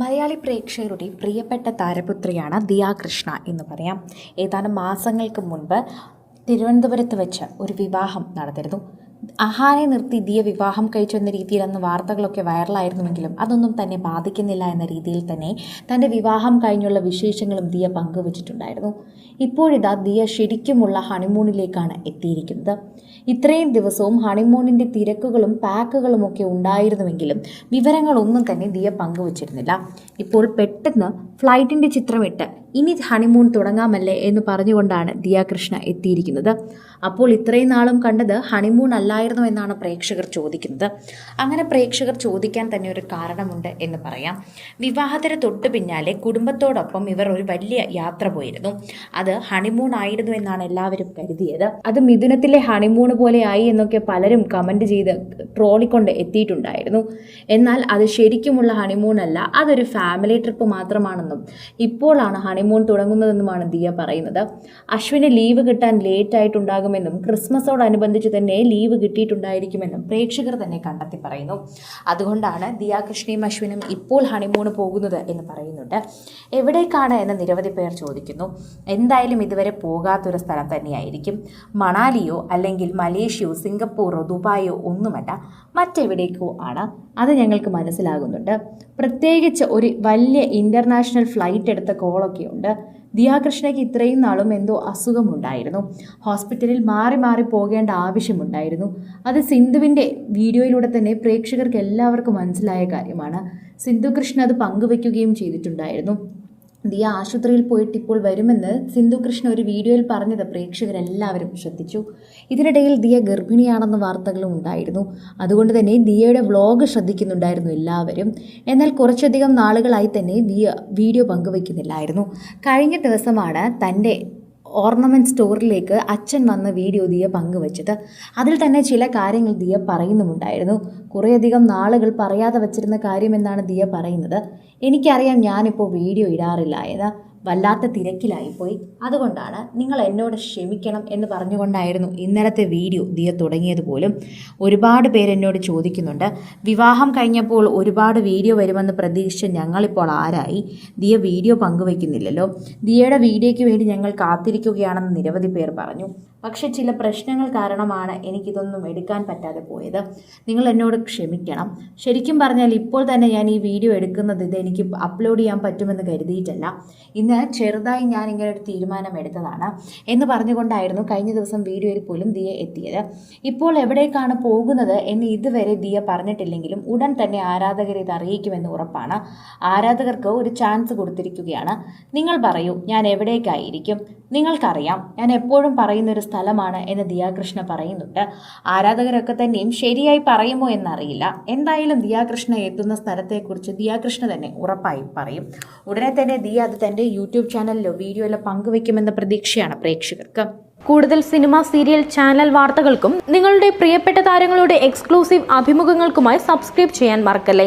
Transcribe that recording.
മലയാളി പ്രേക്ഷകരുടെ പ്രിയപ്പെട്ട താരപുത്രിയാണ് ദിയ കൃഷ്ണ എന്ന് പറയാം. ഏതാനും മാസങ്ങൾക്ക് മുൻപ് തിരുവനന്തപുരത്ത് വെച്ച് ഒരു വിവാഹം നടന്നിരുന്നു. അഹാനെ നിർത്തി ദിയ വിവാഹം കഴിച്ചു എന്ന രീതിയിൽ അന്ന് വാർത്തകളൊക്കെ വൈറലായിരുന്നുവെങ്കിലും അതൊന്നും തന്നെ ബാധിക്കുന്നില്ല എന്ന രീതിയിൽ തന്നെ തന്റെ വിവാഹം കഴിഞ്ഞുള്ള വിശേഷങ്ങളും ദിയ പങ്കുവച്ചിട്ടുണ്ടായിരുന്നു. ഇപ്പോഴിതാ ദിയ ശരിക്കുമുള്ള ഹണിമൂണിലേക്കാണ് എത്തിയിരിക്കുന്നത്. ഇത്രയും ദിവസവും ഹണിമൂണിന്റെ തിരക്കുകളും പാക്കുകളും ഒക്കെ ഉണ്ടായിരുന്നുവെങ്കിലും വിവരങ്ങളൊന്നും തന്നെ ദിയ പങ്കുവച്ചിരുന്നില്ല. ഇപ്പോൾ പെട്ടെന്ന് ഫ്ലൈറ്റിന്റെ ചിത്രമിട്ട് ഇനി ഹണിമൂൺ തുടങ്ങാമല്ലേ എന്ന് പറഞ്ഞുകൊണ്ടാണ് ദിയ കൃഷ്ണ എത്തിയിരിക്കുന്നത്. അപ്പോൾ ഇത്രയും നാളും കണ്ടത് ഹണിമൂൺ അല്ലായിരുന്നു എന്നാണ് പ്രേക്ഷകർ ചോദിക്കുന്നത്. അങ്ങനെ പ്രേക്ഷകർ ചോദിക്കാൻ തന്നെ ഒരു കാരണമുണ്ട് എന്ന് പറയാം. വിവാഹത്തിന് തൊട്ട് പിന്നാലെ കുടുംബത്തോടൊപ്പം ഇവർ ഒരു വലിയ യാത്ര പോയിരുന്നു. അത് ഹണിമൂൺ ആയിരുന്നു എന്നാണ് എല്ലാവരും കരുതിയത്. അത് മിഥുനത്തിലെ ഹണിമൂൺ പോലെ ആയി എന്നൊക്കെ പലരും കമന്റ് ചെയ്ത് ട്രോളിക്കൊണ്ട് എത്തിയിട്ടുണ്ടായിരുന്നു. എന്നാൽ അത് ശരിക്കുമുള്ള ഹണിമൂൺ അല്ല അതൊരു ഫാമിലി ട്രിപ്പ് മാത്രമാണെന്നും ഇപ്പോഴാണ് ഹണിമൂൺ തുടങ്ങുന്നതെന്നുമാണ് ദിയ പറയുന്നത്. അശ്വിന് ലീവ് കിട്ടാൻ ലേറ്റ് ആയിട്ടുണ്ടാകുമെന്നും ക്രിസ്മസോടനുബന്ധിച്ച് തന്നെ ലീവ് കിട്ടിയിട്ടുണ്ടായിരിക്കുമെന്നും പ്രേക്ഷകർ തന്നെ കണ്ടെത്തി പറയുന്നു. അതുകൊണ്ടാണ് ദിയാകൃഷ്ണയും അശ്വിനും ഇപ്പോൾ ഹണിമൂണ് പോകുന്നത് എന്ന് പറയുന്നുണ്ട്. എവിടേക്കാണ് എന്ന് നിരവധി പേർ ചോദിക്കുന്നു. എന്തായാലും ഇതുവരെ പോകാത്തൊരു സ്ഥലം തന്നെയായിരിക്കും. മണാലിയോ അല്ലെങ്കിൽ മലേഷ്യയോ സിംഗപ്പൂറോ ദുബായോ ഒന്നുമല്ല മറ്റെവിടേക്കോ ആണ്. അത് ഞങ്ങൾക്ക് മനസ്സിലാകുന്നുണ്ട്. പ്രത്യേകിച്ച് ഒരു വലിയ ഇന്റർനാഷണൽ ഫ്ലൈറ്റ് എടുത്ത കോളൊക്കെ ഉണ്ട്. ദിയാകൃഷ്ണയ്ക്ക് ഇത്രയും നാളും എന്തോ അസുഖമുണ്ടായിരുന്നു. ഹോസ്പിറ്റലിൽ മാറി മാറി പോകേണ്ട ആവശ്യമുണ്ടായിരുന്നു. അത് സിന്ധുവിന്റെ വീഡിയോയിലൂടെ തന്നെ പ്രേക്ഷകർക്ക് എല്ലാവർക്കും മനസ്സിലായ കാര്യമാണ്. സിന്ധു കൃഷ്ണ അത് പങ്കുവെക്കുകയും ചെയ്തിട്ടുണ്ടായിരുന്നു. ദിയ ആശുപത്രിയിൽ പോയിട്ട് ഇപ്പോൾ വരുമെന്ന് സിന്ധു കൃഷ്ണ ഒരു വീഡിയോയിൽ പറഞ്ഞത് പ്രേക്ഷകരെല്ലാവരും ശ്രദ്ധിച്ചു. ഇതിനിടയിൽ ദിയ ഗർഭിണിയാണെന്ന വാർത്തകളും ഉണ്ടായിരുന്നു. അതുകൊണ്ട് തന്നെ ദിയയുടെ വ്ളോഗ് ശ്രദ്ധിക്കുന്നുണ്ടായിരുന്നു എല്ലാവരും. എന്നാൽ കുറച്ചധികം നാളുകളായി തന്നെ ദിയ വീഡിയോ പങ്കുവയ്ക്കുന്നില്ലായിരുന്നു. കഴിഞ്ഞ ദിവസമാണ് തന്റെ ഓർണമെന്റ് സ്റ്റോറിലേക്ക് അച്ഛൻ വന്ന വീഡിയോ ദിയ പങ്കുവച്ചത്. അതിൽ തന്നെ ചില കാര്യങ്ങൾ ദിയ പറയുന്നുമുണ്ടായിരുന്നു. കുറേയധികം നാളുകൾ പറയാതെ വച്ചിരുന്ന കാര്യമെന്നാണ് ദിയ പറയുന്നത്. എനിക്കറിയാം ഞാനിപ്പോൾ വീഡിയോ ഇടാറില്ല എന്ന്. വല്ലാത്ത തിരക്കിലായിപ്പോയി. അതുകൊണ്ടാണ് നിങ്ങൾ എന്നോട് ക്ഷമിക്കണം എന്ന് പറഞ്ഞുകൊണ്ടായിരുന്നു ഇന്നലത്തെ വീഡിയോ ദിയ തുടങ്ങിയത് പോലും. ഒരുപാട് പേരെന്നോട് ചോദിക്കുന്നുണ്ട് വിവാഹം കഴിഞ്ഞപ്പോൾ ഒരുപാട് വീഡിയോ വരുമെന്ന് പ്രതീക്ഷിച്ച ഞങ്ങളിപ്പോൾ ആരായി? ദിയ വീഡിയോ പങ്കുവയ്ക്കുന്നില്ലല്ലോ. ദിയയുടെ വീഡിയോയ്ക്ക് വേണ്ടി ഞങ്ങൾ കാത്തിരിക്കുകയാണെന്ന് നിരവധി പേർ പറഞ്ഞു. പക്ഷേ ചില പ്രശ്നങ്ങൾ കാരണമാണ് എനിക്കിതൊന്നും എടുക്കാൻ പറ്റാതെ പോയത്. നിങ്ങൾ എന്നോട് ക്ഷമിക്കണം. ശരിക്കും പറഞ്ഞാൽ ഇപ്പോൾ തന്നെ ഞാൻ ഈ വീഡിയോ എടുക്കുന്നത് ഇത് എനിക്ക് അപ്ലോഡ് ചെയ്യാൻ പറ്റുമെന്ന് കരുതിയിട്ടല്ല. ഇന്ന് ചെറുതായി ഞാൻ ഇങ്ങനെ ഒരു തീരുമാനം എടുത്തതാണ് എന്ന് പറഞ്ഞുകൊണ്ടായിരുന്നു കഴിഞ്ഞ ദിവസം വീഡിയോയിൽ പോലും ദിയ എത്തിയത്. ഇപ്പോൾ എവിടേക്കാണ് പോകുന്നത് എന്ന് ഇതുവരെ ദിയ പറഞ്ഞിട്ടില്ലെങ്കിലും ഉടൻ തന്നെ ആരാധകരെ ഇത് അറിയിക്കുമെന്ന് ഉറപ്പാണ്. ആരാധകർക്ക് ഒരു ചാൻസ് കൊടുത്തിരിക്കുകയാണ്. നിങ്ങൾ പറയൂ ഞാൻ എവിടേക്കായിരിക്കും? നിങ്ങൾക്കറിയാം ഞാൻ എപ്പോഴും പറയുന്ന ഒരു സ്ഥലമാണ് എന്ന് ദിയാകൃഷ്ണ പറയുന്നുണ്ട്. ആരാധകരൊക്കെ തന്നെയും ശരിയായി പറയുമോ എന്നറിയില്ല. എന്തായാലും ദിയാകൃഷ്ണ എത്തുന്ന സ്ഥലത്തെക്കുറിച്ച് ദിയാകൃഷ്ണ തന്നെ ഉറപ്പായി പറയും. ഉടനെ തന്നെ ദിയ അത് തന്റെ യൂട്യൂബ് ചാനലിലോ വീഡിയോയിലോ പങ്കുവയ്ക്കുമെന്ന പ്രതീക്ഷയാണ് പ്രേക്ഷകർക്ക്. കൂടുതൽ സിനിമ സീരിയൽ ചാനൽ വാർത്തകൾക്കും നിങ്ങളുടെ പ്രിയപ്പെട്ട താരങ്ങളുടെ എക്സ്ക്ലൂസീവ് അഭിമുഖങ്ങൾക്കുമായി സബ്സ്ക്രൈബ് ചെയ്യാൻ മറക്കല്ലേ?